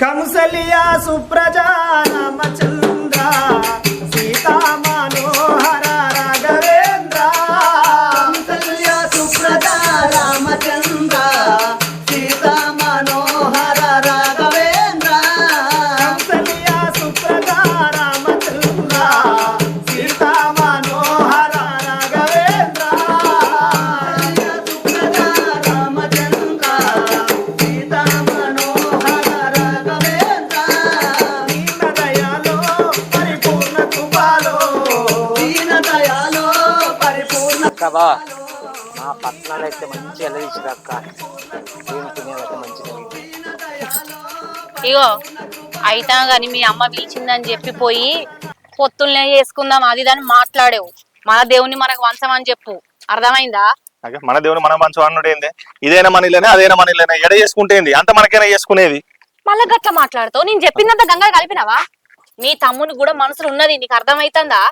కంసలియా సుప్రజా రామచంద్ర అక్క ఏం ఇగో అయితా గాని మీ అమ్మ పిలిచిందని చెప్పి పోయి పొత్తుల్నే చేసుకుందాం అది దాన్ని మాట్లాడేవు. మన దేవుని మనకు వంచమని చెప్పు. అర్థమైందా? అగే మన దేవుని మనం మంచి అన్నుడు ఏంది ఇదైనా మన ఇల్లేనే అదైనా మన ఇల్లేనే. ఎడ చేసుకుంటేంది అంత మనకైనా చేసుకునేది. మళ్ళా గట్ల మాట్లాడుతావు? నేను చెప్పిందంత గంగా కలిపినావా? మీ తమ్ముని కూడా మనసులో ఉన్నది నీకు అర్థమైతుందా?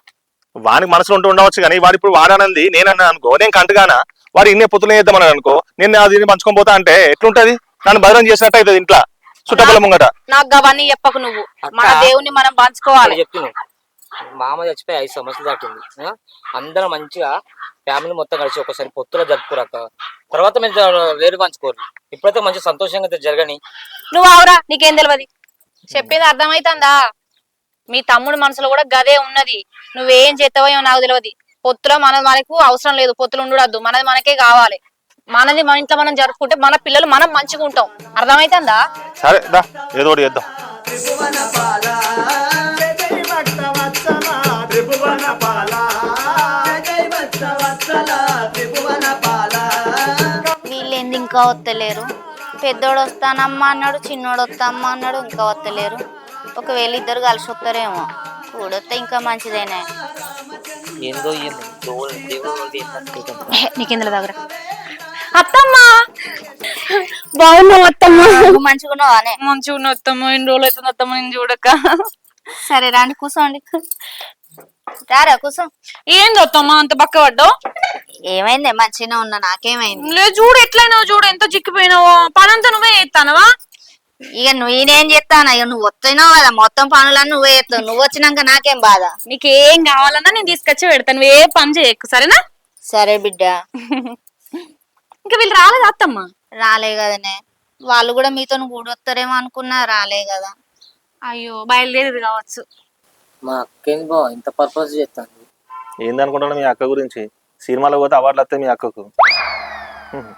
వానికి మనసులో ఉంటూ ఉండవచ్చు కానీ వాడు ఇప్పుడు వాడానంది నేనన్నా అనుకో నేను కంటగానా? వాడు ఇన్నే పొత్తులు వేద్దామని అనుకో నేను అది పంచుకొని పోతా అంటే ఎట్లుంటది? నన్ను భద్రం చేసినట్టు అవుతుంది ఇంట్లో చుట్టపల్ల ముంగట. నాకు అవన్నీ చెప్పకు నువ్వు. మన. దేవుని మనం పంచుకోవాలి. చెప్తున్నావు మామ చచ్చిపోయి ఐదు సంవత్సరాలు దాటింది? అందరం మంచిగా ఫ్యామిలీ మొత్తం కలిసి ఒకసారి పొత్తులో జరుపుకోరక్క తర్వాత మీరు వేరు పంచుకోరు. ఇప్పుడైతే మంచి సంతోషంగా జరగని. నువ్వు అవరా నీకేం తెలియదు చెప్పేది అర్థమైతుందా? మీ తమ్ముడు మనసులో కూడా గదే ఉన్నది. నువ్వేం చేస్తావో ఏమో నాకు తెలియదు పొత్తులో మనది మనకు అవసరం లేదు పొత్తులు ఉండడద్దు. మనది మనకే కావాలి. మనది మన ఇంట్లో మనం జరుపుకుంటే మన పిల్లలు మనం మంచిగా ఉంటాం. అర్థమైతుందా? సరే దా ఏదో ఒకటి చేద్దాం. వీళ్ళేంది ఇంకా వత్తలేరు? పెద్దోడు వస్తానమ్మా అన్నాడు చిన్నోడు వస్తామ్మా అన్నాడు ఇంకా వత్తలేరు. ఒకవేళ ఇద్దరు కలిసి వస్తారేమో కూడొస్తే ఇంకా మంచిదేనే. ఏందో నీకేం తెలియదు దగ్గర అత్తమ్మా! బాగున్నావు అత్తమ్మ? నువ్వు మంచిగున్నావానే మంచిగా ఉన్న అత్తమ్మ ఎన్ని రోజులు అవుతుంది అత్తమ్మ నేను చూడక? సరే రాండి కూర్చోండి రారా కూర్చో ఏంది అత్తమ్మ అంత పక్క పడ్డావు? ఏమైంది? మంచిగానే ఉన్నా నాకేమైంది? లేదు చూడు ఎట్లయినావు చూడు ఎంత చిక్కిపోయినావో. పనంతా నువ్వే చేస్తానవా ఇక నువ్వు నేనేం చెప్తాను ఇక నువ్వు వస్తున్నావు కదా మొత్తం పనులన్నీ నువ్వే చేస్తావు. నువ్వు వచ్చినాక నాకేం బాధ? నీకేం కావాలన్నా నేను తీసుకొచ్చి పెడతాను నువ్వు ఏ పని చేయకు సరేనా? సరే బిడ్డ. ఇంకా వీళ్ళు రాలేదు అత్తమ్మ? రాలే కదనే. వాళ్ళు కూడా మీతో కూడొస్తారేమో అనుకున్నా రాలే కదా. అయ్యో బయలుదేరి కావచ్చు. మా అక్కేంది బా ఇంత పర్పస్ చేస్తాను ఏందనుకుంటున్నా మీ అక్క గురించి? సినిమాలో పోతే అవార్డులు వస్తాయి మీ అక్కకు. హ్మ్.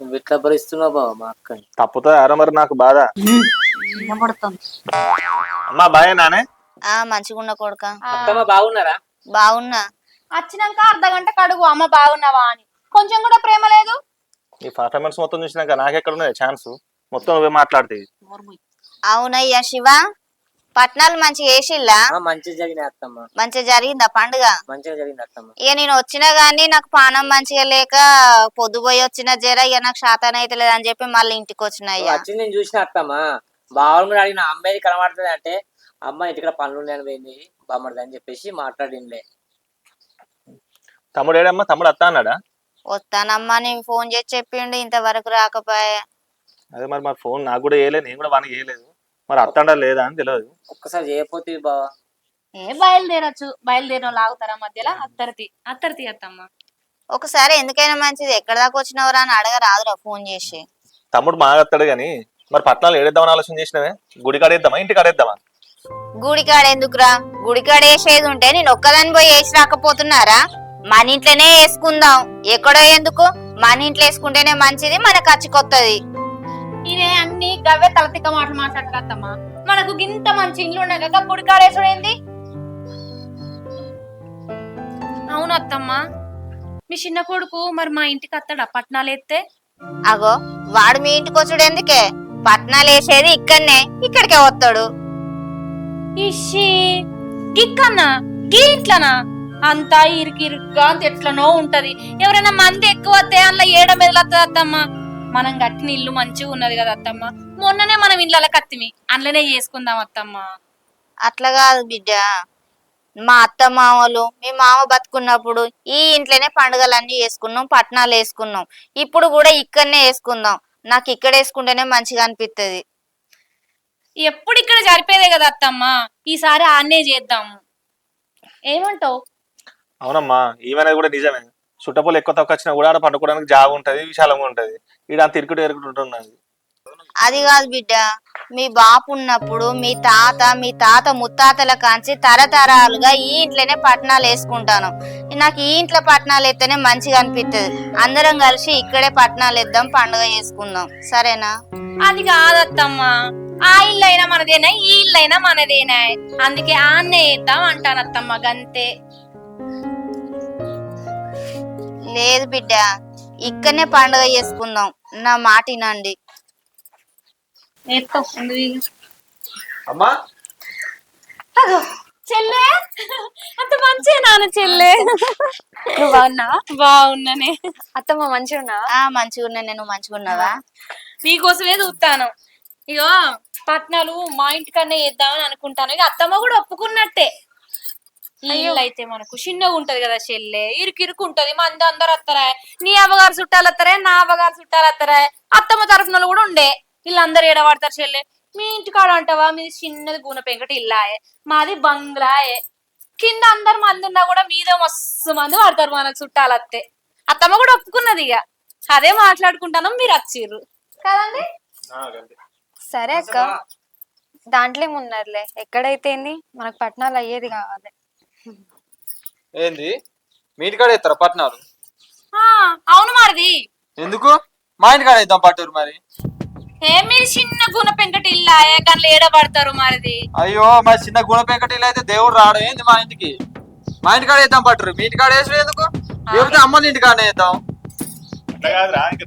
నువ్వు ఎట్లా భరిస్తున్నావు బావ మా అక్కని? తప్పుతో ఆరా మరి నాకు బాధ. వినపడుతుంది. అమ్మా బాయ్ నానే ఆ మంచిగున్న కొడుక. అత్తమ్మ బాగున్నారా? బాగున్నా. వచ్చినాక అర్ధ గంట కడుగు అమ్మ బాగున్నావా అని. కొంచెం కూడా ప్రేమ లేదు? ఈ పర్ఫార్మెన్స్ మొత్తం చూసినాక నాకెక్కడ ఉన్నది? ఛాన్స్ మొత్తం నువ్వే మాట్లాడుతాయి అవునయ్యా శివ. పట్నాలు మంచిగా వేసిల్లా ఆ, మంచిగా జరిగినాయి అత్తమ్మ. మంచిగా జరిగిందా పండుగ? మంచిగా జరిగింది అత్తమ్మ. ఇక నేను వచ్చినా గానీ నాకు పానం మంచిగా లేక పొద్దుపోయి వచ్చిన జర ఇక నాకు శాతం అయితే లేదని చెప్పి మళ్ళీ ఇంటికి వచ్చిన అయ్యా వచ్చింది నేను చూసిన అత్తమ్మ. బావని కూడా అడిగిన అమ్మాయి కనబడుతుంది అంటే అమ్మ ఇంటికి పనులు ఉన్నాయని పోయింది బామ్మడిది అని చెప్పేసి మాట్లాడిండే తమ్ముడు ఏడమ్మా? తమ్ముడు అత్త అన్నాడా? వస్తానమ్మా నేను ఫోన్ చేసి చెప్పిండు ఇంతవరకు రాకపోయా. అదే మరి మరి ఫోన్ నాకు కూడా వేయలేదు నేను కూడా వానికి వేయలేదు. మరి అత్తండా లేదా అని తెలియదు ఒక్కసారి చేయకపోతే బావా. ఏ బయలుదేరచ్చు. బయలుదేరిన లాగుతారా మధ్యలో? అత్తరితి అత్తరితి అత్తమ్మ ఒకసారి ఎందుకైనా మంచిది. ఎక్కడ దాకా వచ్చినవరా అని అడగరాదురా ఫోన్ చేసి. తమ్ముడు బాగా వస్తాడు కానీ మరి పట్నాలు ఏడేద్దామని ఆలోచన చేసినవే? గుడి కాడేద్దామా? ఇంటి కాడేద్దామా? గుడికాడ ఎందుకురా గుడికాడ వేసేది ఉంటే నేను ఒక్కదాని పోయి వేసి రాకపోతున్నారా? మన ఇంట్లోనే వేసుకుందాం. ఎక్కడో ఎందుకు? మన ఇంట్లో వేసుకుంటేనే మంచిది మన ఖర్చు ఇదే అన్ని గవ్వే తలతిక్క మాటలు మాట్లాడతారు అత్తమ్మ మనకు గింత మంచి ఇల్లు ఉండగా గుడి కాడేసుడేంది అవును అత్తమ్మ మీ చిన్న కొడుకు మరి మా ఇంటికి అత్తాడా పట్నాలు ఎత్తే? అగో వాడు మీ ఇంటికి వచ్చుడు ఎందుకే? పట్నాలు వేసేది ఇక్కడనే ఇక్కడికే వస్తాడు. ఇషి గిక్కన్నా గీ ఇంట్లోనా? అంతా ఇరుకిరుగ్గా అంత ఎట్లనో ఉంటది. ఎవరైనా మంది ఎక్కువ వస్తే అందులో ఏడ మెదలత్తది అత్తమ్మ మనం కట్టిన ఇల్లు మంచిగా ఉన్నది కదా అత్తమ్మ. మొన్ననే మనం ఇళ్ళ కత్తిమి అందులోనే చేసుకుందాం అత్తమ్మ. అట్లా కాదు బిడ్డ. మా అత్త మామలు మీ మామ బతుకున్నప్పుడు ఈ ఇంట్లోనే పండుగలన్నీ వేసుకున్నాం పట్నాలు వేసుకున్నాం. ఇప్పుడు కూడా ఇక్కడనే వేసుకుందాం. నాకు ఇక్కడ వేసుకుంటేనే మంచిగా అనిపిస్తుంది ఎప్పుడు ఇక్కడ జరిపేదే కదా అత్తమ్మ. ఈసారి ఆన్నే చేద్దాము. ఏమంటావు? అవునమ్మా ఈమెనది కూడా నిజమే. చుట్టపోలు ఎక్కువ తక్కువ వచ్చినా కూడా ఆడ పండుకోవడానికి జాగా ఉంటది విశాలంగా ఉంటది. ఈడ ఇరుకుడు ఉంటున్నది అది కాదు బిడ్డ మీ బాపు ఉన్నప్పుడు మీ తాత మీ తాత ముత్తాతల కాంచి తరతరాలుగా ఈ ఇంట్లోనే పట్నాలు వేసుకుంటాను. నాకు ఈ ఇంట్లో పట్నాలు ఎత్తేనే మంచిగా అనిపిస్తుంది అందరం కలిసి ఇక్కడే పట్నాలు వేద్దాం పండుగ చేసుకుందాం. సరేనా? అది కాదత్తమ్మ ఆ ఇల్లు అయినా మనదేనా ఈ ఇల్లు అయినా మనదేనా? అందుకే ఆన్నే చేద్దాం అంటాను అత్తమ్మ గంతే. లేదు బిడ్డ. ఇక్కడనే పండుగ చేసుకుందాం. నా మాట వినండి. అమ్మా. చెల్లె. అంత మంచిగా నాన్న చెల్లె. నువ్వు బాగున్నా బాగున్నానే. అత్తమ్మ మంచిగా ఉన్నా ఆ మంచిగా ఉన్నా నేను మంచిగా ఉన్నావా? మీకోసమే చూస్తాను ఇగో పట్నాలు మా ఇంటికన్నా వేద్దామని అనుకుంటాను. ఇక అత్తమ్మ కూడా ఒప్పుకున్నట్టే. ఈ ఇల్లు అయితే మనకు చిన్నగా ఉంటది కదా చెల్లె. ఇరుకిరుకు ఉంటది. మంది అందరు వస్తారా నీ అవ్వగారు చుట్టాలు వస్తారా నా అవ్వగారు చుట్టాలు వస్తారా అత్తమ్మ తరఫున వాళ్ళు కూడా ఉండే. వీళ్ళందరూ ఏడబడతారు చెల్లె. మీ ఇంటికాడ అంటావా? మీది చిన్నది గూనె పెంకటి ఇల్లాయే. మాది బంగ్లాయే. కింద అందరు మంది ఉన్నా కూడా మీద మస్తు మంది పడతారు మనకు చుట్టాలు వస్తే అత్తమ్మ కూడా ఒప్పుకున్నది ఇక అదే మాట్లాడుకుంటాను మీరు వచ్చిర్రు. కదండి? సరే అక్క. దాంట్లో ఏమున్నారులే ఎక్కడైతే ఏంది? మనకు పట్నాలు అయ్యేది కావాలి. ఏంది? మీ ఇంటికాడ ఇస్తారా పట్నాలు? ఆ, అవును మరిది. ఎందుకు? మా ఇంటికాడ ఇద్దాం పట్టూరు మరి. ఏ మీరు చిన్న గుణ పెంకటి ఇల్లాయే కానీ ఏడబడతారు మరిది? అయ్యో మా చిన్న గుణ పెంకటీలు అయితే దేవుడు రాడు. ఏంది మా ఇంటికి? మా ఇంటికాడ ఇద్దాం పట్టరు. మీ ఇంటికాడ వేసుడు ఎందుకు? లేకపోతే అమ్మని ఇంటికాడనే ఇద్దాం అట్లా కాదురా ఇంకా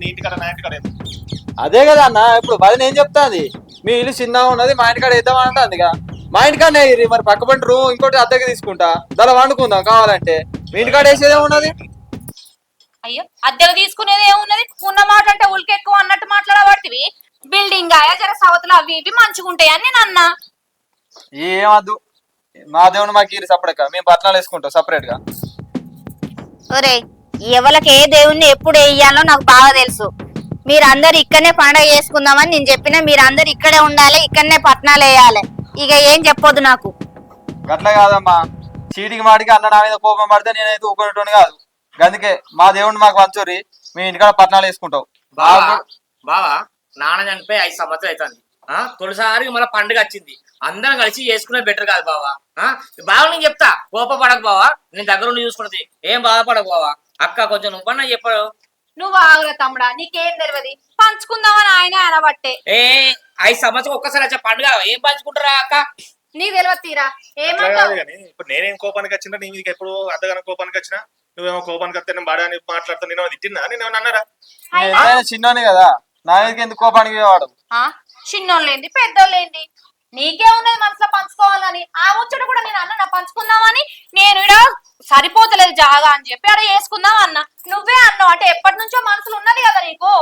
నీ ఇంటికాడ నా ఇంటికాడ ఎందుకు? అదే కదా అన్న ఇప్పుడు వదిన ఏం చెప్తాంది? మీ ఇల్లు చిన్నగా ఉన్నది మా ఇంటికాడ ఇద్దాం అంటుంది మా ఇంటికాడనే మరి పక్క పంట రూమ్ ఇంకోటి అద్దెకి తీసుకుంటా. దాని వండుకుందాం కావాలంటే. మీ ఇంటికాడ వేసేదే ఉన్నది అయ్యో అద్దెకు తీసుకునేది ఏమున్నది? ఉన్న మాట అంటే ఉలికి ఎక్కువ అన్నట్టు మాట్లాడబడితివి బిల్డింగ్ ఆయా జర సవతలు అవి ఇవి మంచిగా ఉంటాయి అని నేను అన్నా. ఏమద్దు మా దేవుని మాకు ఇరి సపరేట్గా మేము పట్నాలు వేసుకుంటాం సపరేట్గా ఒరే ఎవరికి ఏ దేవుణ్ణి ఎప్పుడు వేయాలో నాకు బాగా తెలుసు. మీరందరు ఇక్కడనే పండుగ చేసుకుందామని నేను చెప్పిన మీరందరు ఇక్కడే ఉండాలి ఇక్కడనే పట్నాలు వేయాలి. ఇక ఏం చెప్పొద్దు నాకు. గట్ల కాదమ్మా. చీటికి మాటికి అన్న నా మీద కోపం పడితే నేనైతే ఊరుకునేటోని కాదు. అందుకే మా దేవుడిని మాకు వంచూరి మీ ఇంటికాడ పట్నాలు వేసుకుంటాం బావా బావా నాన్న చనిపోయి ఐదు సంవత్సరాలు అవుతుంది ఆ? తొలిసారి మళ్ళీ పండుగ వచ్చింది. అందరం కలిసి చేసుకునే బెటర్ కాదు బావా. ఆ? బావ నేను చెప్తా. కోపపడకు బావా. నేను దగ్గర ఉండి చూసుకున్నది. ఏం బాధపడకు బావా. అక్క కొంచెం నువ్వన్నా చెప్పాడు నువ్వు ఆగురా తమ్ముడా నీకేం తెలియదు పంచుకుందామని ఆయన అనబట్టే. ఏ ఐదు సంవత్సరం ఒక్కసారి వచ్చే పండుగ ఏం పంచుకుంటారా అక్క? నీకు తెలియదు తీరా? ఏమంటావు? ఇప్పుడు నేనేం కోపానికి వచ్చినా నీ మీదకి ఎప్పుడు అద్దగానే కోపానికి వచ్చినా నువ్వేమో కోపానికి వస్తే నేను బాడా అని మాట్లాడుతా నేను తిట్టినా నేను అన్నారా? నేను ఎంతైనా చిన్నోని కదా నా మీదకి ఎందుకు కోపానికి వాడు ఆ? చిన్నోళ్ళేంది పెద్దోళ్ళేంది? నీకే ఉన్నది మనసులో పంచుకోవాలని? ఆ ముచ్చట కూడా నేను అన్న నా పంచుకుందామని నేను ఇడ సరిపోతలేదు జాగా అని చెప్పి అక్కడ వేసుకుందాం అన్న. నువ్వే అన్నావు అంటే ఎప్పటి నుంచో మనసులో ఉన్నది కదా నీకు?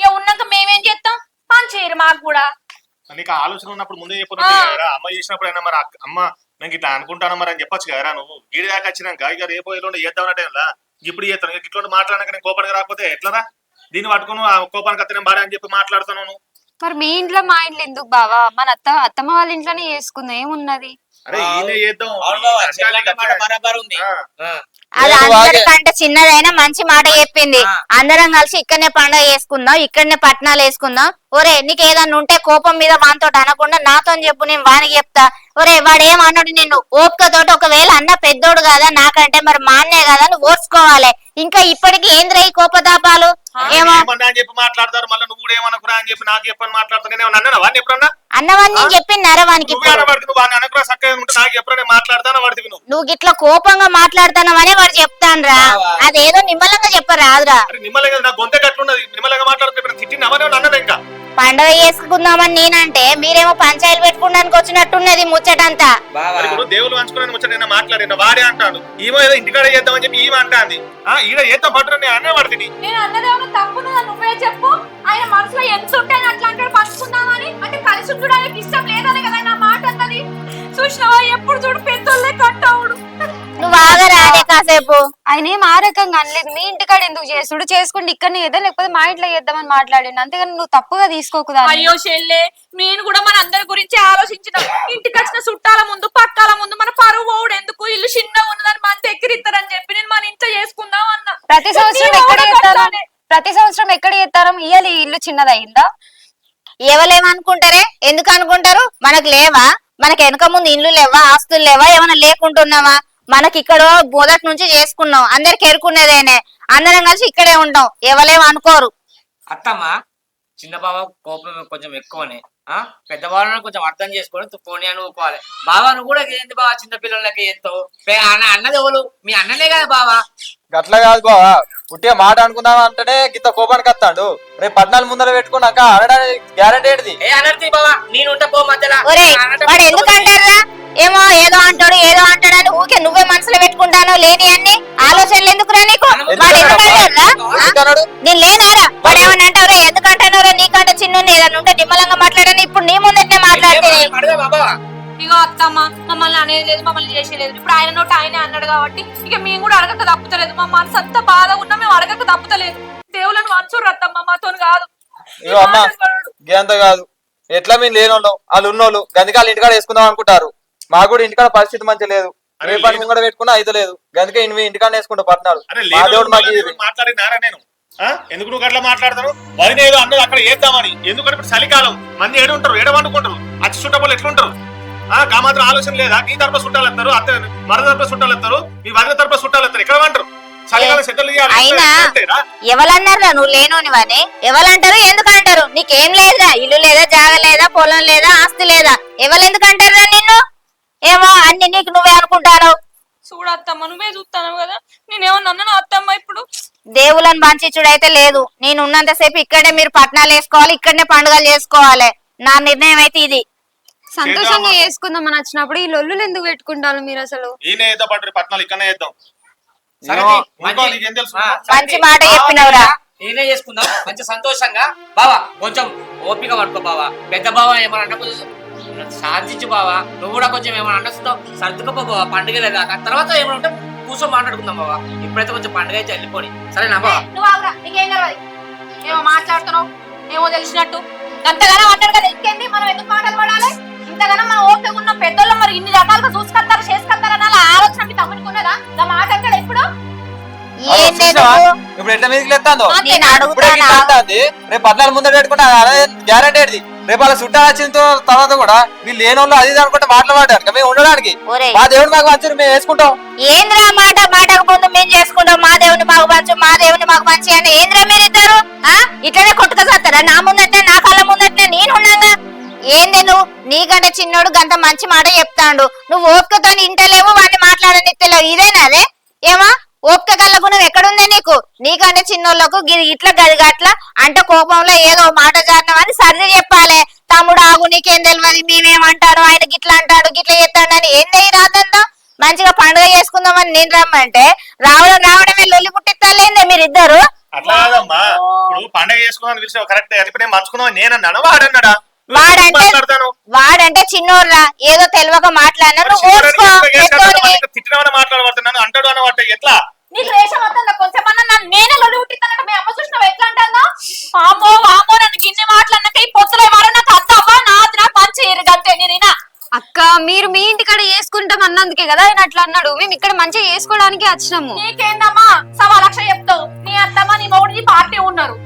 ఇక ఉన్నాక మేమేం చేస్తాం పంచేయరు మాకు కూడా. నీకు ఆలోచన ఉన్నప్పుడు ముందే చెప్పు ఆ. కదరా అమ్మ చేసినప్పుడు అయినా మరి అమ్మ నేను ఇట్లా అనుకుంటాను మరి అని చెప్పొచ్చు కదరా నువ్వు. గీడి దాకా వచ్చినాక ఇక రేపు ఎల్లుండి చేద్దాం టైంలా ఇప్పుడు చేస్తాను. ఇక ఇట్లా మాట్లాడక నేను కోపానికి రాకపోతే ఎట్లరా దీన్ని పట్టుకుని ఆ కోపానికి నేను బాడా అని చెప్పి మాట్లాడుతాను నువ్వు. మరి మీ ఇంట్లో మా ఇంట్లో ఎందుకు బావా? మన అత్త అత్తమ్మ వాళ్ళ ఇంట్లోనే చేసుకుందాం. ఏమున్నది? అరే ఈయన చేద్దాం. అది. అందరికంటే చిన్నదైనా మంచి మాట చెప్పింది. అందరం కలిసి ఇక్కడనే పండుగ చేసుకుందాం ఇక్కడనే పట్నాలు వేసుకుందాం. ఒరే నీకు ఏదన్నా ఉంటే కోపం మీద వానితో అనకుండా నాతో చెప్పు నేను వానికి చెప్తా. ఒరే వాడు ఏమన్నాడు నిన్ను? ఓపికతోటి ఒకవేళ అన్న పెద్దోడు కదా నాకంటే మరి మా అన్నే కదా నువ్వు ఓర్చుకోవాలి. ఇంకా ఇప్పటికి ఏంద్ర ఈ కోపతాపాలు? ఏమన్నా అని చెప్పి మాట్లాడతారు మళ్ళీ నువ్వు కూడా ఏమనుకురా అని చెప్పి నాకు చెప్పని మాట్లాడుతాను నేను ఏమన్నా అన్నానా వాడిని ఎప్పుడన్నా అన్నవని నేను చెప్పినారా వానికి నువ్వే ఇప్పుడు వాడికి నువ్వు వాడిని అనుకురా చక్కగా ఉంటే నాకు ఎప్పుడైనా మాట్లాడతాను వాడికి నువ్వు? నువ్వు గిట్లా కోపంగా మాట్లాడుతున్నావని వాడు చెప్తాన్రా. అదేదో నిమ్మలంగా చెప్పరాదురా నిమ్మలంగా నా గొంత కట్టున్నది నిమ్మలంగా మాట్లాడుతున్నా తిట్టిన అవనే అన్నదా ఇంకా? పండగ చేసుకుందామని నేనంటే మీరేమో పంచాయలు పెట్టుకోవడానికి వచ్చినట్టున్నది ముచ్చటంతా. పంచుకుని ముచ్చట మాట్లాడిన వాడే అంటాడు. ఈమో ఏదో ఇంటికాడ చేద్దామని చెప్పి ఈమె అంటాంది. ఆ ఈడ చేద్దాం పట్టున నేను అన్నే పడుతుంది ఏమైనా తప్పున్నదా నువ్వే చెప్పు. ఆయన మనసులో ఎంత ఉంటే అట్లా అంటాడు పంచుకుందామని. అంటే కలిసి ఉండడానికి ఇష్టం లేదని కదా నా మాట అన్నది. చూసినావా? ఎప్పుడు చూడు పెద్దోళ్ళే కట్టవుడు. నువ్వు ఆగరా అదే కాసేపు. ఆయన ఏం ఆ రకంగా అనలేదు. మీ ఇంటికాడ ఎందుకు చేసుడు చేసుకుంటే ఇక్కడనే చేద్దాం లేకపోతే మా ఇంట్లో చేద్దామని మాట్లాడిండు. అంతేగాని నువ్వు తప్పుగా తీసుకోకు దాన్ని. అయ్యో చెల్లె నేను కూడా మన అందరి గురించి ఆలోచించిన. ఇంటికి వచ్చిన చుట్టాల ముందు పక్కాల ముందు మన పరువు పోవుడు ఎందుకు? ఇల్లు చిన్నగా ఉన్నదని మంది ఎక్కిరిస్తారని చెప్పి నేను మన ఇంట్లో చేసుకుందాం అన్న. ప్రతి సంవత్సరం ఎక్కడ. ప్రతి సంవత్సరం ఎక్కడ చేస్తారో ఇయ్యాలి ఇల్లు చిన్నదయిందా? ఎవలేమనుకుంటారే? ఎందుకు అనుకుంటారు? మనకు లేవా? మనకి వెనక ముందు ఇండ్లు లేవా? ఆస్తులు లేవా? ఏమైనా లేకుంటున్నావా? మనకి ఇక్కడ మొదటి నుంచి చేసుకున్నాం. అందరికి ఎరుకునేదేనే అందరం కలిసి ఇక్కడే ఉంటాం. ఎవలేం అనుకోరు అత్తమ్మ చిన్న బావ కోపం కొంచెం ఎక్కువనే. ఆ? పెద్ద బావను కొంచెం అర్థం చేసుకొని పోనీ అని ఊకోవాలి. బావను కూడా ఏంది బావ? చిన్న పిల్లలకి అన్న అన్నది ఎవరు మీ అన్ననే కదా బావా? గట్ల కాదు బావా. పుట్టే మాట అనుకుందాం అంటేనే గిత్త కోపానికి వస్తాడు. రేపు పద్నాలుగు ముందర పెట్టుకున్నాక అనడానికి గ్యారంటీ ఏంటిది? ఏ అనర్తి బావా? నేను ఉంటా పో మధ్యలో. ఒరే అనంటే వాడు ఎందుకు అంటారా ఏమో ఏదో అంటాడు ఏదో అంటాడు అని ఊకే నువ్వే మనసులో పెట్టుకుంటాను లేని అన్ని ఆలోచనలు ఎందుకురా నీకు? వాడు? ఎందుకన్నాడు? నేను లేనారా వాడు ఏమన్నా అంటావురా ఎందుకు అంటానురా నీకంటే చిన్న ఏదన్నా ఉంటే నిమ్మలంగా మాట్లాడని ఇప్పుడు నీ ముందటనే మాట్లాడితే బాబా? ఇగో అత్తమ్మ మమ్మల్ని అనేది లేదు మమ్మల్ని చేసేలేదు ఇప్పుడు ఆయన నోటి ఆయనే అన్నాడు కాబట్టి ఇక మేము కూడా అడగక తప్పుతలేదు. మా మనసు అంతా బాధ ఉన్నా మేము అడగక తప్పుతలేదు. దేవులను మంచూరు అత్తమ్మ మాతో కాదు. ఇగో అమ్మ గంత కాదు. ఎట్లా మేము లేనోళ్ళం? వాళ్ళు ఉన్నోళ్ళు. గందుకే వాళ్ళ ఇంటికాడ వేసుకుందాం అనుకుంటారు. మాకు కూడా ఇంటికాడ పరిస్థితి మంచి లేదు. అరే రేపు పని లేదు. ముంగడ పెట్టుకున్నా అయితే లేదు. గందుకే ఇన్వి ఇంటికాడ వేసుకుంటాం పట్నాలు అరే మా దేవుడు మాకు. మాట్లాడినారా నేను? ఎందుకు నువ్వు అట్లా మాట్లాడతారు వదిన ఏదో అన్నది అక్కడ వేద్దామని. ఎందుకంటే ఇప్పుడు చలికాలం. మంది ఏడు ఉంటారు ఏడ వండుకుంటారు అచ్చి చుట్టపోలు ఎట్లుంటారు? ఆ మాత్రం ఆలోచన లేదా? ఈ తరపు చుట్టాలు ఎత్తారు అత్త మరద తరపు చుట్టాలు ఎత్తారు మీ వదిన తరపు చుట్టాలు ఎత్తారు సెటిల్ అయినా ఎవరన్నారా నువ్వు లేనోనివని ఎవరంటారు ఎందుకు అంటారు నీకేం లేదా ఇల్లు లేదా జాగ లేదా పొలం లేదా ఆస్తి లేదా? ఎవరెందుకు అంటారా నిన్ను? ఏమో అన్ని నీకు నువ్వే అనుకుంటారు చూడు అత్తమ్మ నువ్వే చూస్తాను కదా? నేనేమన్నా అన్నాను అత్తమ్మ ఇప్పుడు? దేవులను అయితే లేదు. నేను ఉన్నంతసేపు ఇక్కడే మీరు పట్నాలు వేసుకోవాలి ఇక్కడనే పండుగలు చేసుకోవాలి. నా నిర్ణయం అయితే ఇది. సంతోషంగా చేసుకుందాం అని వచ్చినప్పుడు ఈ లొల్లులు ఎందుకు పెట్టుకుంటారు మీరు అసలు? ఈయన పట్నాలు ఇక్కడనే వేద్దాం సరే ఏమో, ఇంకో మంచి- నీకేం తెలుసు? ఆ, మంచి సరే. మాట చెప్పినవురా. నేనే చేసుకుందాం మంచి సంతోషంగా. బావా కొంచెం ఓపిక పట్టుకో బావా. పెద్ద బావ ఏమన్నా అంటే కొంచెం సాధించు బావా. నువ్వు కూడా కొంచెం ఏమన్నా అంటే సర్దుకోపో బావా పండుగ లేదా తర్వాత ఏమన్నా ఉంటే కూర్చొని మాట్లాడుకుందాం బావా. ఇప్పుడైతే కొంచెం పండుగ అయితే వెళ్ళిపోయి సరేనా బావా? నువ్వు ఆగురా నీకేం తెలియదు ఏమో మాట్లాడుతున్నావు ఏమో తెలిసినట్టు. అంతగానో అంటారు కదా ఇంకేంది? మనం ఎందుకు మాటలు పడాలి? ఇంతగానో మనం ఓపిక ఉన్న పెద్దోళ్ళం మరి ఇన్ని రకాలుగా చూసుకొస్తారు చేసుకొస్తారు అలా ఆలోచన మీ తమ్మునికి ఉన్నదా? నా మాట ఏం లేదు. ఇప్పుడు ఎట్లా మీదకి లేస్తాందో? నేను ఇప్పుడే అడుగుతానా? గిట్ల అంటాంది. రేపు పద్నాలుగు ముందర పెట్టుకుంటా గ్యారంటీ ఏంటిది రేపు వాళ్ళ చుట్టాలు వచ్చిన తో- తర్వాత కూడా వీళ్ళు అది ఇది అనుకుంటే మాట్లాడడానికి మేము ఉండడానికి. ఒరేయ్. మా దేవుడు మాకు మంచి మేము వేసుకుంటాం. ఏంద్రా మాట? మాటకు ముందు మేము చేసుకుంటాం. మా దేవుని మాకు పంచు మా దేవుని మాకు మంచి అంటే ఏంద్రా మీరిద్దరు ఆ? ఇట్లనే కొట్టుకొస్తారా నా ముందటే నా కళ్ళ ముందటే నేను ఉన్నాగా? ఏంది నువ్వు? నీకంటే చిన్నోడు గంత మంచి మాట చెప్తాండు. నువ్వు ఓపికతో ఇంటలేవు వాడిని మాట్లాడనిత్తలేవు ఇదేనా అదే? ఏమా? ఓపిక కళ్ళ గుణం ఎక్కడుందే నీకు? నీకంటే చిన్నోళ్ళకు ఇట్లా గది గట్ల అంటే కోపంలో ఏదో మాట జారినామని సర్ది చెప్పాలి. తమ్ముడు ఆగు నీకేం తెలియదు మేమేమంటాడు ఆయన గిట్లా అంటాడు గిట్లా చేస్తాడని అని ఏందే రాదంతా మంచిగా పండుగ చేసుకుందామని నేను రమ్మంటే రావడం రావడమే లొల్లి పుట్టిస్తాలేందే మీరిద్దరు? అట్లా కాదమ్మా. ఇప్పుడు కరెక్ట్. ఇప్పుడు నేను మంచుకున్నావు వాడన్నాడా? వాడంటే- వాడంటే చిన్నోర్రా ఏదో తెలియక మాట్లాడినా నువ్వు ఓర్చుకో పెద్దోడివి. తిట్టినవని మాట్లాడబడుతున్నాను అంటాడు అన్నమాట ఎట్లా? నీకు రేషం వస్తుందా కొంచెం అన్న నన్ను నేనే లొల్లి పుట్టిస్తానంటే మీ అమ్మ చూసినావు? ఎట్లా అంటుందా? అమ్మో వామో నన్ను గిన్నె మాటలు అన్నాక ఈ పొత్తులే నాకు అద్దవ్వా నాది నాకు మంచి ఇరుగంతే నేను వినా. అక్క మీరు మీ ఇంటికాడ చేసుకుంటాం అన్నందుకే కదా ఆయన అట్లా అన్నాడు. మేము ఇక్కడ మంచిగా చేసుకోవడానికి వచ్చినాము. నీకేందమ్మా? సవా లక్ష చెప్తావు. నీ అత్తమ్మ నీ మొగుడు నీ పార్టీ ఉన్నారు.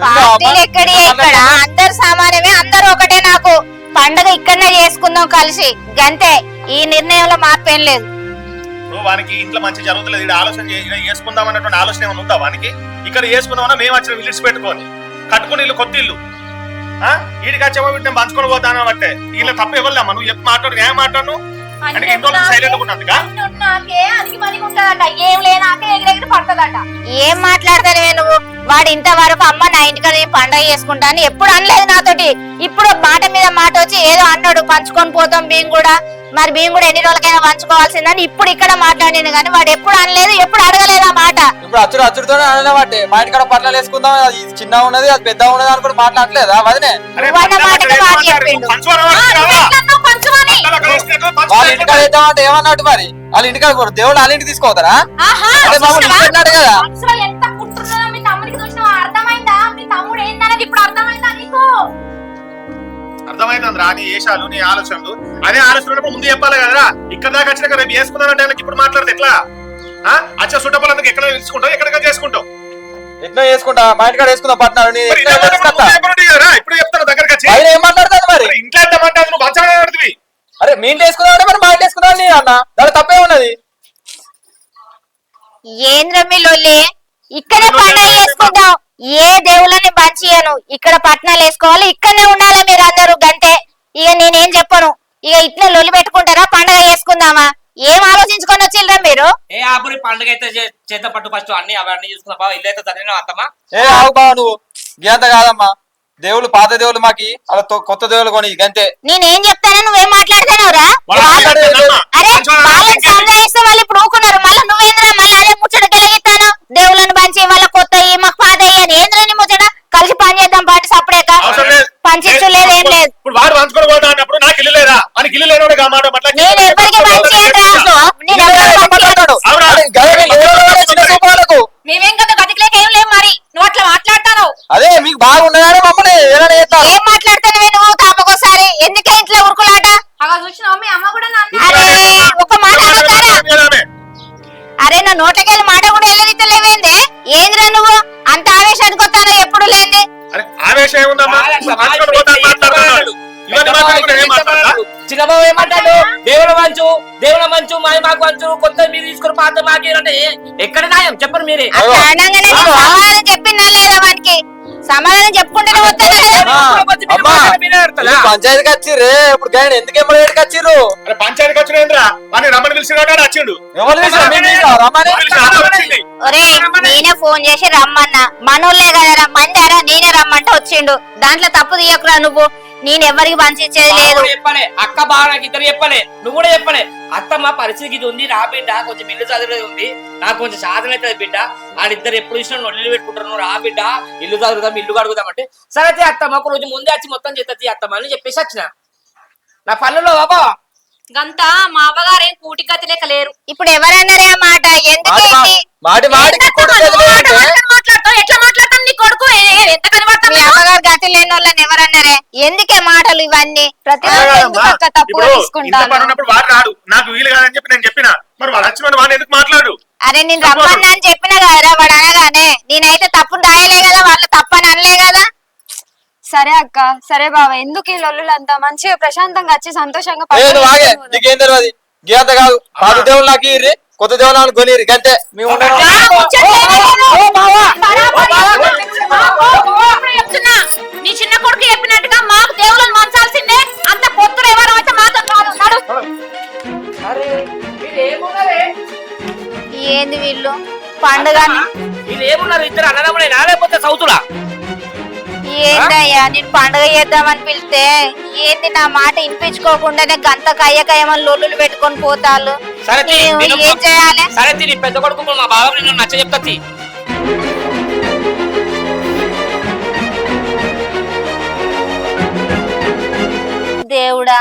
పార్టీలు ఎక్కడి ఎక్కడ అందరు సమానమే అందరూ ఒకటే నాకు. పండగ ఇక్కడనే చేసుకుందాం కలిసి. గంతే ఈ నిర్ణయంలో మార్పేం లేదు. నువ్వు వానికి ఇంట్లో మంచి జరుగుతలేదు. ఇక్కడ ఆలోచన చేసుకుందాం అన్నటువంటి ఆలోచన ఏమైనా ఉందా వానికి? ఇక్కడ చేసుకుందామన్నా మేము వచ్చిన విజిట్స్ పెట్టుకొని కట్టుకుని ఇల్లు కొత్త ఇల్లు. ఆ? ఈడికి వచ్చేమో వీటిని పంచుకొని పోతాను అంటే. వీళ్ళ తప్ప ఇవ్వలేమ్మా నువ్వు చెప్పు మాట్లాడు. ఏం మాట్లాడు ఏం లేనాకే ఎగిరెగిరి పడుతుందట. ఏం మాట్లాడతానే నువ్వు? వాడు ఇంతవరకు అమ్మ నా ఇంటికి నేను పండగ చేసుకుంటాను ఎప్పుడు అనలేదు నాతోటి. ఇప్పుడు మాట మీద మాట వచ్చి ఏదో అన్నాడు పంచుకొని పోతాం మేము కూడా. మరి మేము కూడా ఎన్ని రోజులకైనా పంచుకోవాల్సిందని ఇప్పుడు ఇక్కడ మాట్లాడింది కానీ వాడు ఎప్పుడు అనలేదు ఎప్పుడు అడగలేదు ఆ మాట. ఇప్పుడు అచ్చుడు అచ్చుడుతోనే అనమాట మా ఇంటికాడ పట్నాలు వేసుకుందాం అది చిన్న ఉన్నది అది పెద్ద ఉన్నది అనుకుంటే మాట్లాడలేదా వదినే? వాళ్ళ ఇంటికాడ వేద్దామంటే ఏమన్నట్టు మరి? వాళ్ళ ఇంటికాడ పోరు దేవుడు వాళ్ళ ఇంటికి తీసుకోతారా కదా. అర్థమైందా? మీ తమ్ముడు ఇప్పుడు అర్థమైందా నీకు? అర్థమైంది రా నీ ఏషాలు నీ ఆలోచనలు. అదే ఆలోచన ఉన్నప్పుడు ముందు చెప్పాలి కదరా. ఇక్కడ దాకా వచ్చినాక రేపు చేసుకుందానంటే ఆయనకి ఇప్పుడు మాట్లాడితే ఎట్లా? ఆ? అచ్చ సుట్టపలందుకు ఎక్కడ తెలుసుకుంటావు? ఎక్కడ చేసుకుంటావు. ఎట్లా చేసుకుంటా? మా ఇంటికాడ వేసుకుందాం కదరా? ఇప్పుడు చెప్తాను దగ్గరకు వచ్చి. ఆయన ఏం మాట్లాడుతుంది మరి? ఇంట్లో ఎంత మాట్లాడు నువ్వు మంచిగా నడుతుంది అరే మీ ఇంటి వేసుకున్నావు మరి మా ఇంటి వేసుకున్నావు నీ అన్న. దాని తప్పే ఉన్నది. ఏంద్ర మీ లొల్లి? ఇక్కడే పండగ చేసుకుందాం ఏ దేవుళ్ళని బంచియను ఇక్కడ పట్నాలు వేసుకోవాలి ఇక్కడనే గంటే ఇక నేనేం చెప్పను? ఇక ఇట్లా లొల్లి పెట్టుకుంటారా? పండగ చేసుకుందామా? ఏం ఆలోచించుకొని వచ్చిండ్రా మీరు? ఏ ఆపురి పండుగ అయితే చే- చేత పట్టు ఫస్ట్ అన్ని అవన్నీ చూసుకున్నా. బావ ఇల్లు అయితే జరిగిన అత్తమ్మా? ఏ ఆగు బావ నువ్వు. గీంత కాదమ్మా. దేవుళ్ళు పాత దేవుళ్ళు మాకి అలా తొ- కొత్త దేవుళ్ళు కొని గంతే. నేనేం చెప్తానో నువ్వేం మాట్లాడుతున్నావురా మాట్లాడేదమ్మా. అరే మంచిగా వాళ్ళని? సందేహిస్తే వాళ్ళు ఇప్పుడు ఊకున్నారు మళ్ళీ నువ్వేంద్రా? మళ్ళీ అదే ముచ్చట కలిగిస్తాను దేవుళ్ళని పంచి వాళ్ళ కొత్త మాకు పాత అని ఏంద్రా నీ ముచ్చట? కలిసి పని చేద్దాం పాటి సపరేక అవసరం లేదు. ఏం లేదు. ఇప్పుడు వాడు పంచుకొని పోతా అన్నప్పుడు నాకు ఇల్లు లేదా? మనకి ఇల్లు లేనోడు మాట? నేను ఎవరికి పంచేయట్రా నేను ఎవరికి. పాత అంటే ఎక్కడ న్యాయం? చెప్పరు మీరే. సమాధానం చెప్పినా లేదా సమాధానం పంచాయతీకి వచ్చిర్రే ఇప్పుడు గాయన ఎందుకు వచ్చిర్రు? పంచాయతీకి వచ్చినేంద్రా వాడిని పిలిచినాడు వచ్చిండు. నేనే ఫోన్ చేసి రమ్మన్నా. మనోళ్ళే కదరా మండారా నేనే రమ్మంటే వచ్చిండు. దాంట్లో తప్పు తీయకురా నువ్వు. నేను ఎవరికి బావ లేదు. చెప్పలే అక్క బావ నాకు ఇద్దరు చెప్పలే నువ్వు కూడా చెప్పలే. అత్తమ్మ పరిస్థితికి ఇది ఉంది రా బిడ్డ కొంచెం ఇల్లు చదివేది ఉంది నాకు కొంచెం సాధన అవుతుంది బిడ్డ. వాళ్ళిద్దరు ఎప్పుడు చూసినా నొల్లు పెట్టుకుంటారు నువ్వు రా బిడ్డ ఇల్లు చదువుదాం ఇల్లు కడుగుదామంటే. సరే అయితే అత్తమ్మ ఒక రోజు ముందే వచ్చి మొత్తం చేస్తుంది అత్తమ్మ అని చెప్పేసి వచ్చిన. నా పనుల్లో బాబా. గంత మా అవ్వగారేం కూటి గతి లేక లేరు. ఇప్పుడు ఎవరన్నారే ఆ మాట? ఎందుకు మా- అంటే మాట్లాడతావు? ఎట్లా కొడుకు ఎంత కనబడతాం మీ అమ్మగారు గతి లేని వాళ్ళని ఎవరన్నారే? ఎందుకే మాటలు ఇవన్నీ? ప్రతి ఒక్కరు. ఎందుకు అక్క తీసుకుంటాను? ఉన్నప్పుడు వాడు రాడు. నాకు వీలు కాదని చెప్పి నేను చెప్పిన. మరి వాడు వాడు ఎందుకు మాట్లాడు? అరే నేను రమ్మన్నా అని చెప్పిన కదరా వాడు అనగానే నేనైతే తప్పును రాయలే కదా వాళ్ళు తప్పని అనలే కదా. సరే అక్క సరే బావ. ఎందుకు ఈ లొల్లులంతా మంచిగా ప్రశాంతంగా వచ్చి సంతోషంగా చేసుకుందాం. నీకేం తెలియదు గీత కాదు. పాత దేవుళ్ళు నాకు ఇర్రి కొత్త దేవుళ్ళు కొనిరి గంతే మేము నీ చిన్న కొడుకు చెప్పినట్టుగా మాకు మంచాల్సిందే అంత పొత్తులు ఎవరు అయితే మాతో కాదు నడు అరే మీరు ఏమున్నారే ఏంది వీళ్ళు పండుగ వీళ్ళు ఏమున్నారు ఇద్దరు అన్నదమ్ములైనా లేకపోతే సౌతులా ఏందయ్యా నేను పండుగ చేద్దామని పిలిస్తే ఏంది నా మాట వినిపించుకోకుండానే గంత కయ్య కయ్యమని లొల్లులు పెట్టుకొని సరే తీ, నేను. ఏం చేయాలి సరే తిని పెద్ద కొడుకు మా నచ్చ చెప్తా తీ. దేవుడా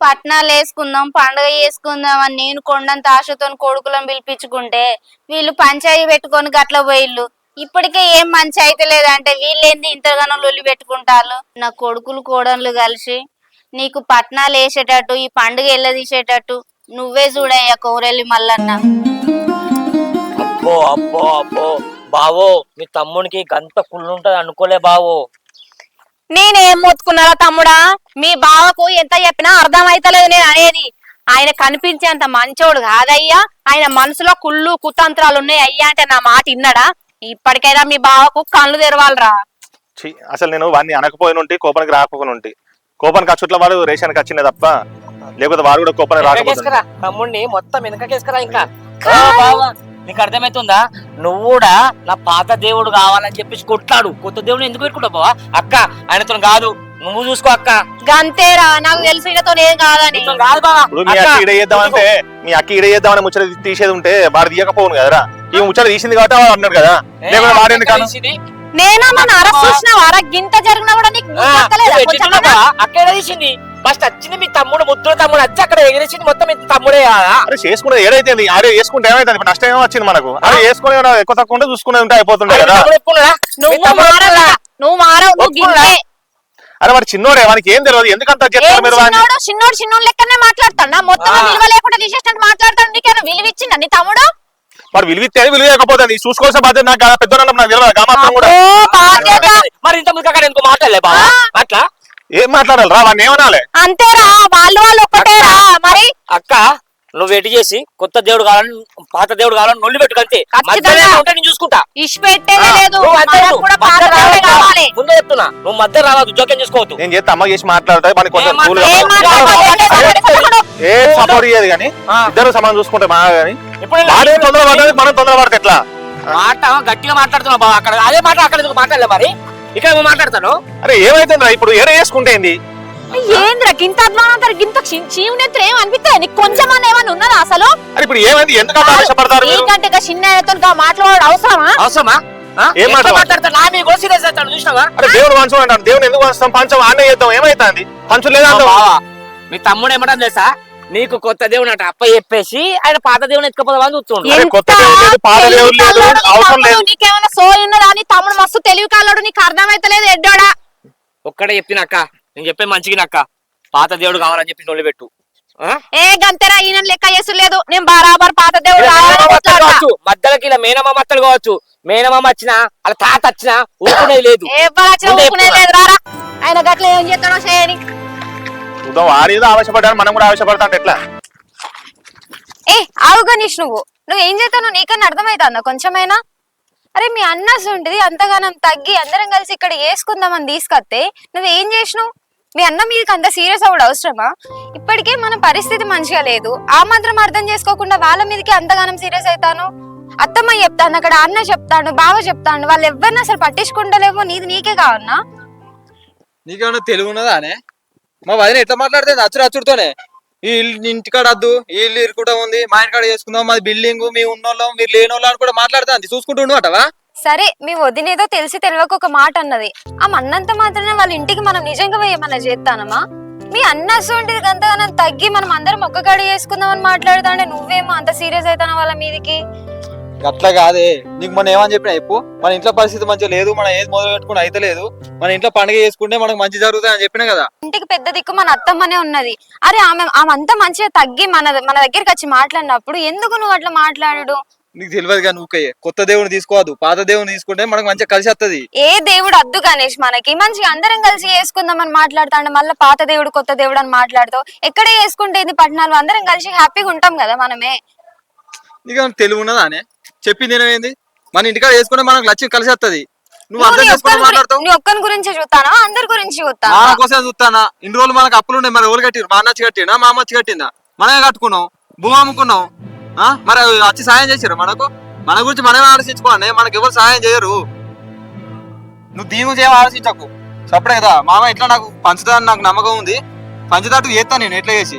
పట్నాలు వేసుకుందాం పండుగ చేసుకుందాం అని నేను కొండంత ఆశతో కొడుకులను పిలిపించుకుంటే వీళ్ళు పంచాయి పెట్టుకొని గట్ల పోయిళ్ళు ఇప్పటికే ఏం మంచి అయితే లేదంటే వీళ్ళేంది ఇంతగానో లొల్లి పెట్టుకుంటారు నా కొడుకులు కోడన్లు కలిసి నీకు పట్నాలు వేసేటట్టు ఈ పండుగ ఎల్లదీసేటట్టు నువ్వే చూడయ్యా కౌరెల్లి మల్లన్న. అబ్బో అబ్బో అబ్బో. బావో మీ తమ్మునికి గంత కుళ్ళుంటది అనుకోలే బావో. నేనేం మొత్తుకున్నారా తమ్ముడా? మీ బావకు ఎంత చెప్పినా అర్థం అయితలేదు నేను అనేది. ఆయన కనిపించేంత మంచోడు కాదయ్యా. ఆయన మనసులో కుళ్ళు కుతంత్రాలు ఉన్నాయి అయ్యా అంటే నా మాట విన్నాడా? ఇప్పటికైనా మీ బావకు కళ్ళు తెరవాలరా. ఛీ, అసలు నేను వాడిని అనకపోయిన ఉంటే కోపానికి రాకపోయిన ఉంటే. కోపానికి అచ్చుట్ల వాడు రేషన్కి వచ్చిందే తప్ప లేకపోతే వాడు కూడా కోపానికి రాకపోతుంది తమ్ముడిని మొత్తం వెనకకేసుకురా ఇంకా. ఓ బావా నీకు అర్థమవుతుందా నువ్వు కూడా నా పాత దేవుడు కావాలని చెప్పేసి కొట్లాడు. కొత్త దేవుడు ఎందుకు పెట్టుకుంటావు బావా? అక్క ఆయనతో కాదు. నువ్వు చూసుకో అక్క. గంతేరా నాకు తెలుసు ఈయనతో ఏం కాదని. నీతో కాదు బావా ఇప్పుడు మీ అక్క, అక్క. ఈడ చేద్దామంటే మీ అక్క ఈడ చేద్దామని ముచ్చట తీసేది ఉంటే వాడు తీయకపోను కదరా. ఈ ముచ్చట తీసింది కాబట్టి వాడు అన్నాడు కదా. లేకపోతే వాడు ఎందుకు అక్క అను? తీసింది. నేనమ్మా నరస్ చూసినావా రా గింత జరిగినా కూడా నీకు ఆ, బుద్ధి ఎక్కలేదా? నువ్వు కొంచెం ఎట్లా కూడా? అక్కడ తీసింది. ఫస్ట్ వచ్చింది మీ తమ్ముడు ముద్దుల తమ్ముడు వచ్చి అక్కడ ఎగిరేసింది మొత్తం మీ తమ్ముడే కదా అరే చేసుకునే ఏదైతే అరే చేసుకుంటే ఏమైతుంది? ఇప్పుడు నష్టం ఏమో వచ్చింది మనకు అరే చేసుకునే ఎక్కువ తక్కువ ఉంటే చూసుకునే ఉంటే అయిపోతుండే కదా. నువ్వు తమ్ముడు మారవు ఒప్పుకున్నాడా? నువ్వు మారవు నువ్వు ఒప్పుకున్నా? గింతే. అరే వాడు చిన్నోడే వానికి ఏం తెలియదు ఎందుకంత ఏం చెప్తారు మీరు వాడిని? చిన్నోడు? చిన్నోడు చిన్నోడు లెక్కనే మాట్లాడతాడా? మొత్తం ఆ. విలువ లేకుండా తీసేసినట్టు మాట్లాడతాడు? నీకేమైనా విలువ ఇచ్చిందా నీ తమ్ముడు? వాడు విలువిస్తే విలువకపోతే నీ చూసుకోవాల్సిన బాధ్యత నాకు కదా? పెద్ద నాకు తెలియదు గా మాత్రం కూడా. మరి ఇంత ముందుకు అక్కడ ఎందుకు మాట్లాడలే బావా? అట్లా? ఏం మాట్లాడాలి? రా వాడిని ఏమనాలి? అంతేరా వాళ్ళు వాళ్ళు ఒక్కటేరా మరి? అక్క నువ్వు వెయిట్ చేసి కొత్త దేవుడు కావాలని పాత దేవుడు కావాలని నొల్లి పెట్టుకంతే ఖచ్చితంగా. మధ్యలో ఉంటే నేను చూసుకుంటా. ముందే చెప్తున్నా. నువ్వు మధ్య రావద్దు జోక్యం చేసుకోవద్దు. నేను చేస్తే అమ్మ చేసి మాట్లాడతా మనకి సపోర్ట్ ఇయ్యేది కానీ. ఇద్దరు సమానం చూసుకుంటే మా కానీ ఇప్పుడు వాడే తొందర పడ్డది మనం తొందర పడితే ఎట్లా? మాట గట్టిగా మాట్లాడుతున్నావు బావ అక్కడ. అదే మాట అక్కడ ఎందుకు మాట్లాడలే మరి? ఇక్కడ మాట్లాడతాను అరే ఏమైతుందిరా ఇప్పుడు? ఏడ చేసుకుంటే ఏంది? ఏంద్రా? గింత గింత చీవునెత్తులు ఏం అనిపిస్తాయి నీకు కొంచెం అన్న ఏమన్నా ఉన్నదా అసలు? అరే ఇప్పుడు ఏమైంది? ఎందుకు అంత ఆవేశపడతారు మీరు? నీకంటే ఇక చిన్న ఆయనతో మాట్లాడు అవసరమా? అవసరమా? ఏం మాట్లాడతాడు నా కూడా సీరియస్ అవుతాడు చూసినావా? అరే దేవుడు ఎందుకు పంచుతాం పంచం ఆనే చేద్దాం. ఏమైతుంది? పంచం లేదా మా మీ తమ్ముడు ఏమంటారు తెలుసా? నీకు కొత్త దేవుడు అట. అప్ప చెప్పేసి ఆయన పాత దేవుని ఎత్తుకపోదామని చూస్తుండు. అరే కొత్త దేవుడు లేదు, పాత దేవుడు లేదు, అవసరం లేదు. నీకేమైనా ఉన్నదా నీ తమ్ముడు మస్తు తెలివి కాలోడు నీకు అర్థమైతలేదు ఎడ్డోడా? ఒక్కడే చెప్పినక్క నేను చెప్పే మంచిగినక్క పాత దేవుడు కావాలని చెప్పి నొల్లి పెట్టు? ఏ గంతెరా ఈయన లెక్క చేసులేదు నేను బరాబర్ పాత దేవుడు. కావచ్చు. మధ్యలోకి ఇలా మేనమామ అత్తలు కావచ్చు. మేనమామ వచ్చినా అలా తాత వచ్చినా ఊరుకునేది లేదు. ఎవరు వచ్చినా ఊరుకునేది లేదు రారా. ఆయన గట్ల ఏం చేస్తాడో చేయని. చూద్దాం వాడు ఏదో ఆవేశపడ్డాడు మనం కూడా ఆవేశపడతా అంటే ఎట్లా? ఏ ఆగు గణేష్ నువ్వు. నువ్వు ఏం చేస్తావు నీకన్నా అర్థమైతుందా? కొంచెమైనా? అరే మీ అన్న ఉంటుంది అంతగానం తగ్గి అందరం కలిసి ఇక్కడ వేసుకుందామని తీసుకొస్తే నువ్వు ఏం చేసినావు? మీ అన్న మీదకి అంత సీరియస్ అవ్వడం అవసరమా? ఇప్పటికే మన పరిస్థితి మంచిగా లేదు. ఆ మాత్రం అర్థం చేసుకోకుండా వాళ్ళ మీదకి అంతగానం సీరియస్ అవుతాను? అత్తమ్మ చెప్తాను అక్కడ అన్న చెప్తాను బావ చెప్తాను వాళ్ళు ఎవరిని అసలు పట్టించుకుంటలేమో నీది నీకే కావన్నా? నీకేమన్నా తెలివి ఉన్నదా అనే మా వదిన ఎట్లా మాట్లాడితే అచ్చుడు అచ్చుడుతోనే. ఈ ఇల్లు ఇంటికాడ వద్దు ఈ ఇల్లు ఇరుకుంటా ఉంది మా ఇంటికాడ చేసుకుందాం మాది బిల్డింగ్ మీ ఉన్నోళ్ళం మీరు లేనోళ్ళం అని కూడా మాట్లాడుతుంది. చూసుకుంటుండు అటవా? సరే మీ వదినేదో తెలిసి తెలియక ఒక మాట అన్నది. ఆ మన్నంత మాత్రమే వాళ్ళ ఇంటికి మనం నిజంగా పోయి ఏమన్నా చేస్తానమా మీ అన్న అసోంటిది అంతగానం తగ్గి మనం అందరం ఒక్కగాడి చేసుకుందామని మాట్లాడుతాంటే నువ్వేమో అంత సీరియస్ అవుతాను వాళ్ళ మీదికి? అట్లా కాదే. నీకు మనం ఏమని చెప్పినా చెప్పు. మన ఇంట్లో పరిస్థితి మంచిగా లేదు మనం ఏది మొదలు పెట్టుకుని అయితే లేదు. మన ఇంట్లో పండుగ చేసుకుంటే మనకు మంచి జరుగుతుంది అని చెప్పినా కదా. ఇంటికి పెద్ద దిక్కు మన అత్తమ్మనే ఉన్నది. అరే ఆమె ఆమె అంతా మంచిగా తగ్గి మన మన దగ్గరికి వచ్చి మాట్లాడినప్పుడు ఎందుకు నువ్వు అట్లా మాట్లాడు నీకు తెలియదు కానీ ఊకయ్యే కొత్త దేవుని తీసుకోవద్దు. పాత దేవుని తీసుకుంటే మనకు మంచిగా కలిసి వస్తుంది ఏ దేవుడు అద్దు గణేష్ మనకి. మంచిగా అందరం కలిసి చేసుకుందామని మాట్లాడుతాండే. మళ్ళీ పాత దేవుడు కొత్త దేవుడు అని మాట్లాడుతావు. ఎక్కడే చేసుకుంటే ఇది పట్టణాలు? అందరం కలిసి హ్యాపీగా ఉంటాం కదా మనమే. నీకు తెలివి ఉన్నదా చెప్పింది నేనేంది మన ఇంటికాడ చేసుకుంటే మనకు లక్ష్యం కలిసి వస్తుంది నువ్వు నువ్వు అర్థం చేసుకుని మాట్లాడతావు? నీ ఒక్కని గురించి చూస్తానా? అందరి గురించి చూస్తానా? మా కోసం చూస్తానా? ఇన్ని రోజులు మనకు అప్పులు ఉన్నాయి. మరి ఎవరు కట్టిరు మా అన్నచ్చి కట్టినా మా అమ్మచ్చి కట్టిందా? మనమే కట్టుకున్నాం. భూమి అమ్ముకున్నాం. ఆ? మరి వచ్చి సాయం చేసారు మనకు? మన గురించి మనమే ఆలోచించుకోండి మనకు ఎవరు సాయం చేయరు. నువ్వు దీని గురించి ఏం ఆలోచించకు. సపడే కదా. మామ ఇట్లా నాకు పంచుతా నాకు నమ్మకం ఉంది. పంచుతాటు చేస్తాను నేను ఎట్లా చేసి?